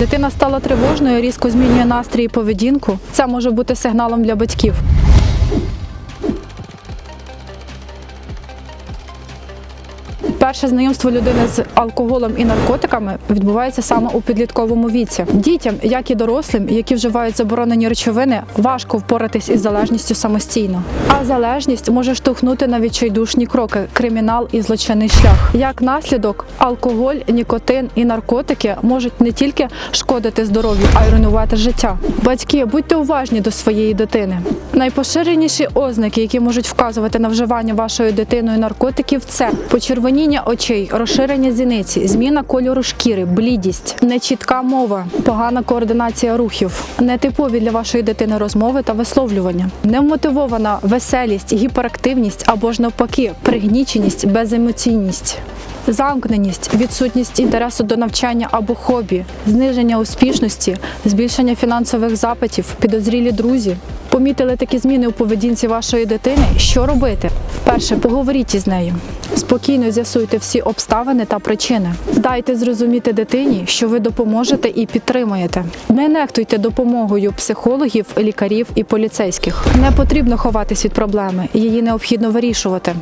Дитина стала тривожною, різко змінює настрій і поведінку. Це може бути сигналом для батьків. Перше знайомство людини з алкоголем і наркотиками відбувається саме у підлітковому віці. Дітям, як і дорослим, які вживають заборонені речовини, важко впоратись із залежністю самостійно. А залежність може штовхнути на відчайдушні кроки, кримінал і злочинний шлях. Як наслідок, алкоголь, нікотин і наркотики можуть не тільки шкодити здоров'ю, а й руйнувати життя. Батьки, будьте уважні до своєї дитини. Найпоширеніші ознаки, які можуть вказувати на вживання вашою дитиною наркотиків, це почервоніння очей, розширення зіниці, зміна кольору шкіри, блідість, нечітка мова, погана координація рухів, нетипові для вашої дитини розмови та висловлювання, невмотивована веселість, гіперактивність або ж навпаки, пригніченість, беземоційність. Замкненість, відсутність інтересу до навчання або хобі, зниження успішності, збільшення фінансових запитів, підозрілі друзі. Помітили такі зміни у поведінці вашої дитини? Що робити? Перше, поговоріть із нею. Спокійно з'ясуйте всі обставини та причини. Дайте зрозуміти дитині, що ви допоможете і підтримуєте. Не нехтуйте допомогою психологів, лікарів і поліцейських. Не потрібно ховатись від проблеми, її необхідно вирішувати.